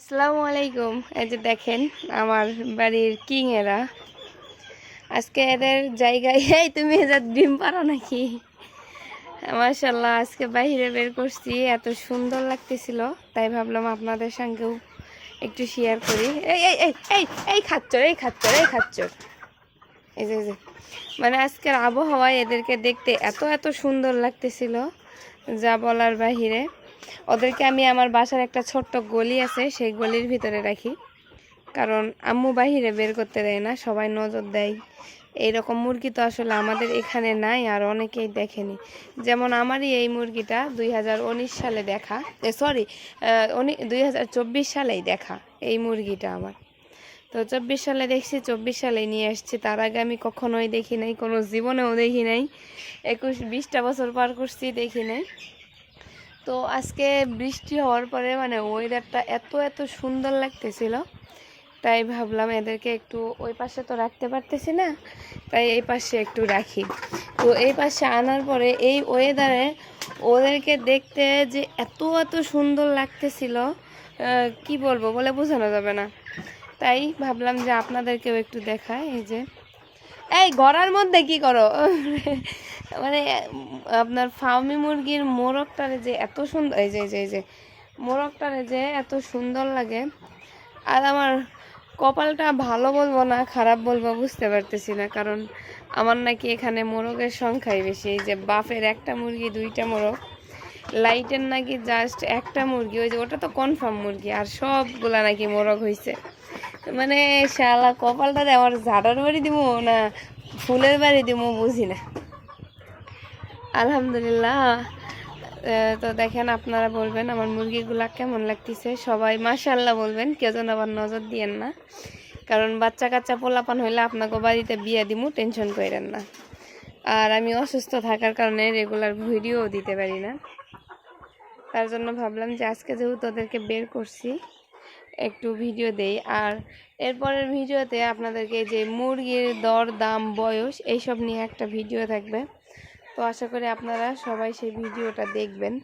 আসসালামু আলাইকুম। এই যে দেখেন, আমার বাড়ির কিং এরা আজকে এদের জায়গায় এই, তুমি এদের ডিম পারো নাকি? মাশাল্লাহ আজকে বাইরে বের করছি। এত সুন্দর লাগতেছিল। তাই ভাবলাম আপনাদের সঙ্গেও একটু শেয়ার করি। এই এই এই এই এই খাচ্চর এই খাচ্চর এই খাচ্চর এই যে যে। মানে আজকের আবহাওয়ায় এদেরকে দেখতে এত এত সুন্দর লাগতেছিল, যা বলার বাহিরে। ওদেরকে আমি আমার বাসার একটা ছোট্ট গলি আছে, সেই গলির ভিতরে রাখি। কারণ আম্মু বাহিরে বের করতে দেয় না, সবাই নজর দেয়। এইরকম মুরগি তো আসলে আমাদের এখানে নাই আর অনেকেই দেখেনি। যেমন আমারই এই মুরগিটা দুই হাজার উনিশ সালে দেখা সরি দুই হাজার চব্বিশ সালেই দেখা এই মুরগিটা আমার। তো চব্বিশ সালে দেখছি, চব্বিশ সালে নিয়ে আসছি। তার আগে আমি কখনোই দেখি নাই, কোনো জীবনেও দেখি নাই। একুশ, বিশটা বছর পার করছি দেখি নাই। তো আজকে বৃষ্টি হওয়ার পরে মানে ওয়েদারটা এত এত সুন্দর লাগতেছিল। তাই ভাবলাম এদেরকে একটু ওই পাশে তো রাখতে পারতেছি না, তাই এই পাশে একটু রাখি। তো এই পাশে আনার পরে এই ওয়েদারে ওদেরকে দেখতে যে এত এত সুন্দর লাগতেছিল কি বলব বলে বোঝানো যাবে না। তাই ভাবলাম যে আপনাদেরকেও একটু দেখায় এই যে। এই গড়ার মধ্যে কি করো? মানে আপনার ফার্মি মুরগির মোরগটারে যে এত সুন্দর, এই যে এই যে মোরগটারে যে এত সুন্দর লাগে। আর আমার কপালটা ভালো বলব না, খারাপ বলব, বুঝতে পারতেছি না, কারণ আমার নাকি এখানে মোরগের সংখ্যাই বেশি। এই যে বাফের একটা মুরগি, দুইটা মোরগ। লাইটের নাকি জাস্ট একটা মুরগি, ওই যে ওটা তো কনফার্ম মুরগি, আর সবগুলা নাকি মোরগ হয়েছে মানে শালা কপালটাতে আমার ঝাড়ার বাড়ি দিব না ফুলের বাড়ি দিব বুঝি না। আলহামদুলিল্লাহ। তো দেখেন আপনারা বলবেন আমার মুরগিগুলা কেমন লাগতেছে? সবাই মাশাল্লাহ বলবেন, কেউ যেন আবার নজর দিয়েন না। কারণ বাচ্চা কাচ্চা পোলাপান হইলে আপনাকে বাড়িতে বিয়ে দিমু, টেনশন করেন না। আর আমি অসুস্থ থাকার কারণে রেগুলার ভিডিও দিতে পারি না। তার জন্য ভাবলাম যে আজকে যেহেতু ওদেরকে বের করছি, একটু ভিডিও দেই। আর এরপরের ভিডিওতে আপনাদেরকে যে মুরগির দর দাম বয়স, এইসব নিয়ে একটা ভিডিও থাকবে। তো আশা করি আপনারা সবাই সেই ভিডিওটা দেখবেন।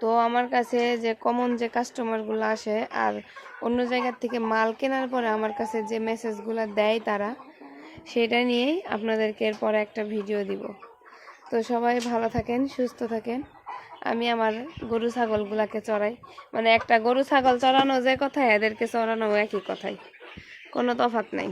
তো আমার কাছে যে কমন যে কাস্টমারগুলো আসে আর অন্য জায়গার থেকে মাল কেনার পরে আমার কাছে যে মেসেজগুলো দেয় তারা, সেটা নিয়েই আপনাদেরকে এরপরে একটা ভিডিও দিব। তো সবাই ভালো থাকেন, সুস্থ থাকেন। আমি আমার গরু ছাগলগুলাকে চড়াই। মানে একটা গরু ছাগল চড়ানো যে কথায় এদেরকে চড়ানো একই কথাই। কোনো তফাৎ নাই।